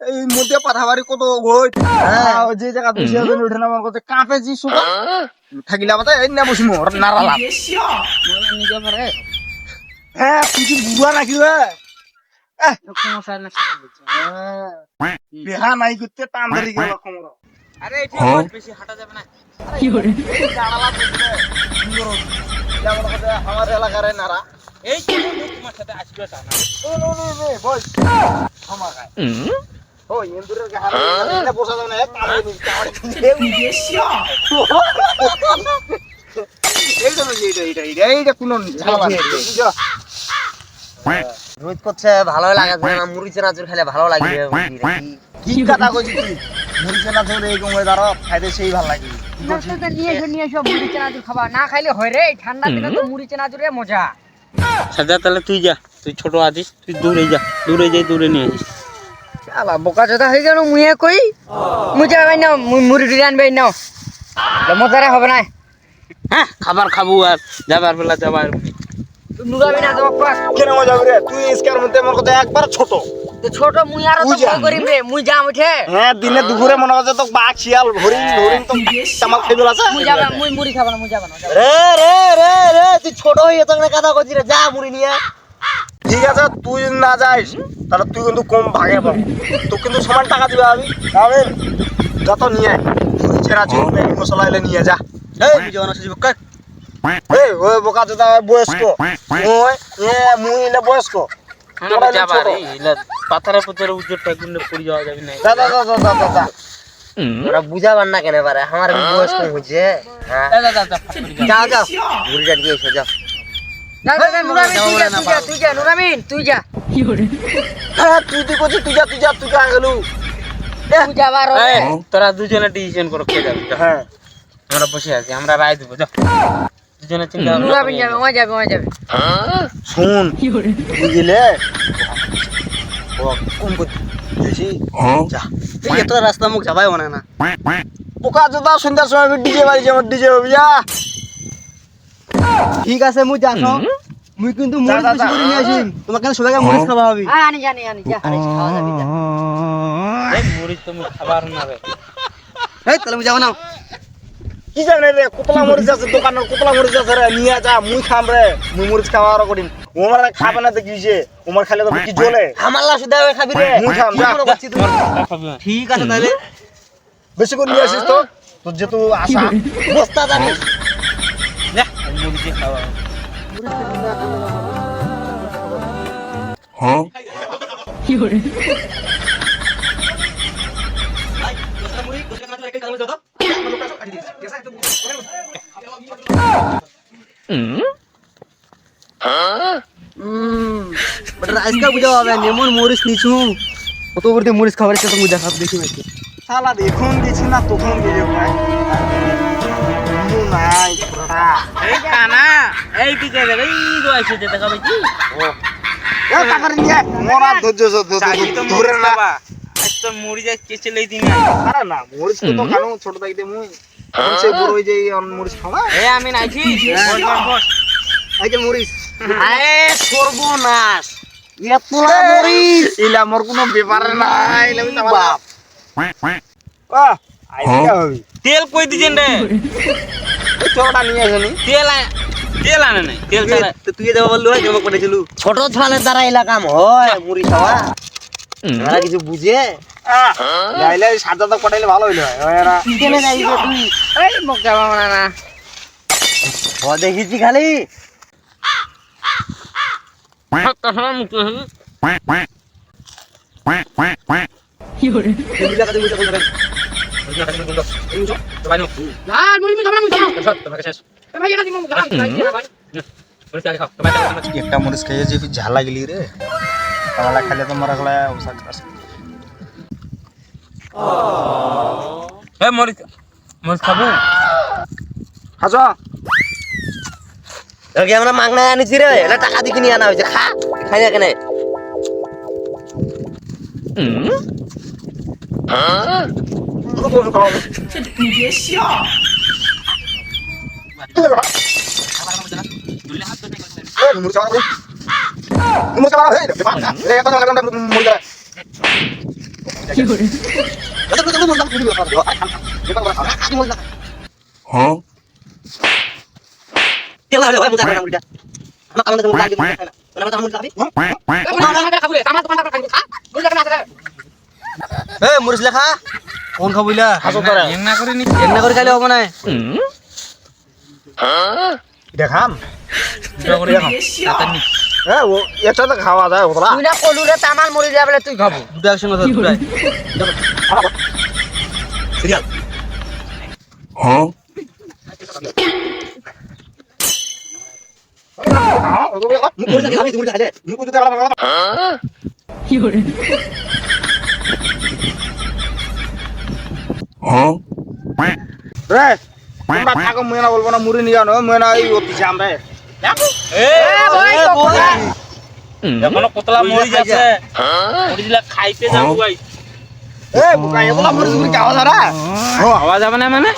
এই মধ্যে পাথাবাড়ি কত ঘট হ্যাঁ। যে জায়গা বসে আছেন উঠে নামার কথা। কাঁপে জি সুতো থাকিলে আমাদের এই না বসিম নারালা নিজে পারে হ্যাঁ কিছু বুড়া নাকি রে না দিচ্ছে বিহা নাই করতে টান ধরে গেল কোমর। আরে এই বেশি হাঁটা যাবে না। যেমন কথা আমার এলাকার নারা এই তোমার সাথে আসবে টানা ও নো নো নো বস। ক্ষমা খায় ও ইন্দুরের গাহার এটা বসা যাবে না এক কামড়ে নি কামড়ে এইটা নয় এইটা এইটা এইটা এইটা কোন ঝামেলা নেই রোদ করছে ভালো লাগে না মুড়ি চেনাচুর খেলে ভালো লাগবে কি কথা কইছিস তুই? মরিছে না ধরে এই কমে দাঁড়ো খাইতে সেই ভালো লাগে। নিয়ে এসো নিয়ে এসো মুড়ি চানাচুর খাবা। না খাইলে হয় রে ঠান্ডা দিনে তো মুড়ি চানাচুরে মজা। সাজা তাহলে তুই যা তুই ছোট আছিস তুই দূরে যা দূরে যাই দূরে নিয়ে আসিস আবা বোকা চোদা হয়ে গেল মুয়ে কই? মুই ভাই নাও মুই মুড়ি টুড়ি আনবে নাও। মজারে হবে না। হ্যাঁ খাবার খাব আর যাবার বেলা যাবার। তুই নুরাবি না তোমার কেন মজা করে? তুই ইসকার মধ্যে আমার কথা একবার ছোট। ছোট মুই আর তো তুই করিম রে মুই যাম উঠে। হ্যাঁ দিনে দুপুরে মনে হচ্ছে তো বাঘ শিয়াল হরিণ হরিণ তো চামাল খাই আছে। মুই যাবা মুই মুড়ি খাবা না মুই যাবা না রে রে রে রে তুই ছোট তো কথা রে যা মুড়ি নিয়ে। ঠিক আছে তুই না যাইস তাহলে তুই কিন্তু কম ভাগে পাবি তো কিন্তু সমান টাকা দিবে আমি। আমি যত নিয়ে ছেঁড়া মশলা এলে নিয়ে যা। এই বিজয় না এই ওই বোকা চোদা বয়স্ক। ওই এ মুই এলে বয়স্ক। আমরা। ইলা পাথরে পড়ে যাওয়া যাবে না ওরা বুঝাবার কেন পারে আমার বয়স কম হ্যাঁ। যাও এসো যাও তুই যা হ্যাঁ তোরা দুজনে ডিসিশন করো কে যাবে। হ্যাঁ আমরা বসে আছি আমরা রায় দেবো যা দুজনে চিন্তা নুরাবিন যাবে যাবে যাবে। শুন বুঝলে? ও কম বেশি যা। এই এত রাস্তা মুখ যাবাই মনে না। পোকা জোদা সন্ধ্যার সময় ডিজে বাড়ি যেমন ডিজে হবি যা। ঠিক আছে মুই যাস মুই কিন্তু মরিচ বেশি করে নিয়ে আসিম তোমাকে সবাইকে মরিচ খাওয়া হবে। আয় আনি জানি আনি যা। খাওয়া যাবে যা। এই মুড়ি তুমি খাবার না রে। এই তাহলে মুই যাব না। কি জানে রে কোতলা মরিচ আছে দোকানের কোতলা মরিচ আছে রে নিয়ে যা মুই খাম রে মুই মরিচ খাওয়া আর করিম। ওমার খাবে না তো কিছে ওমার খাইলে তো কি জ্বলে। হামাল্লা শুধু হবে খাবি রে। মুই খাম যা? যা। ঠিক আছে তাহলে। বেশি করে নিয়ে আসিস তো তোর যেহেতু আশা। বস্তা জানিস যা, দিয়ে খাওয়া হবে। আজকে বুঝা হবে এমন মরিচ নিছু কত করে মরিচ খাবার তো মুই দেখা দেখি মাইছি শালা এখন গেছি না তখন গেছে ভাই নাই এই কানা এই দিকে রে এই রয়েছে যে দেখাবে কি এ তাড়াতাড়ি নিয়ে মোরা ধৈর্য ধৈর্য- চাকি তো ধৈর্য ধরে না তো মুড়ি যা কেচে লই দিন আরে না মরিচ তো খানো ছোট থাকতে মুই এখন সেই বড় হয়ে মরিচ খাওয়া? এই আমি নাইছি। যে মরিচ। আরে সর্বনাশ। এতলা মরিচ। ইলা মোর কোনো ব্যাপার নাই। ইলা আমি বাপ। আহ তেল কই দিছেন রে? এই নিয়ে আসেনি। তেল তেল আনে নাই। তেল তুই যাব বললু হয় জমা করেছিল ছোট ছালের দ্বারা এলাকাম হয় মুড়ি খাওয়া। এরা কিছু বুঝে লাইলে সাদা তো কটাইলে ভালো হইল। হয় এরা কেনে তুই। এই মুখ যাবা না না। ও দেখিছি খালি। একটা মরিচ খাইয়ে যে ঝাল লাগলি রে। তাহলে খাইলে তো মরা গলা অবস্থা আছে এ মরিচ মরিচ খাব হাজা ওকে আমরা মাগনা আনিছি রে এটা টাকা দিয়ে কিনে আনা হয়েছে খা খাই না কেনে মুরগি মারো হে রে কত লাগা মুরগি এ মরিচ লেখা কোন খাবইলা হাসো করে এমনা করে নি এমনি করে খাইলে হবে না দেখাম এ ও এটা তো খাওয়া যায় ওতলা। তুই না কলু রে তামাল মরি যাবে তুই খাব। দুটো একসঙ্গে ধর দুটাই। সিরিয়াল। রে তোমরা থাকো মুই না বলব না মুড়ি নিয়ে আনো মুই না এই অতিছে আমরা এখনও কতলা মরিচ আছে। মরিচলা খাইতে যাব ভাই। এ বুকা যাবে না মানে?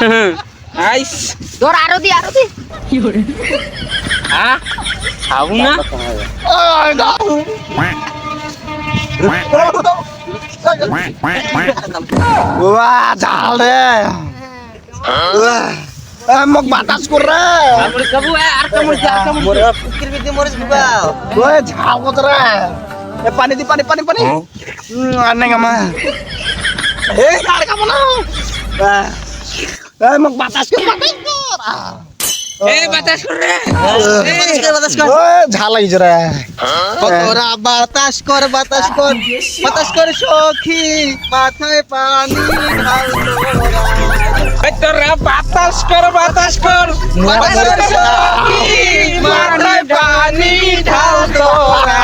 আইস ধর আরও দি আরও দি। হ্যাঁ? খাব না? বাবা ঝাল রে। এ মোক বাতাস কর রে আর আর ঝাল কত রে এ পানি দি পানি পানি পানি। আনে গামা এ আর কাম না। এ মোক বাতাস কর বাতাস কর এই বাতাস করে বাতাস কর বাতাস কর ওই ঝাল লাগিছে রে ওরা বাতাস কর বাতাস কর বাতাস কর সখী। মাথায় পানি ঢাল তোরা। তোরা বাতাস কর বাতাস কর। বাতাস কর। মাথায় পানি ঢাল তোরা।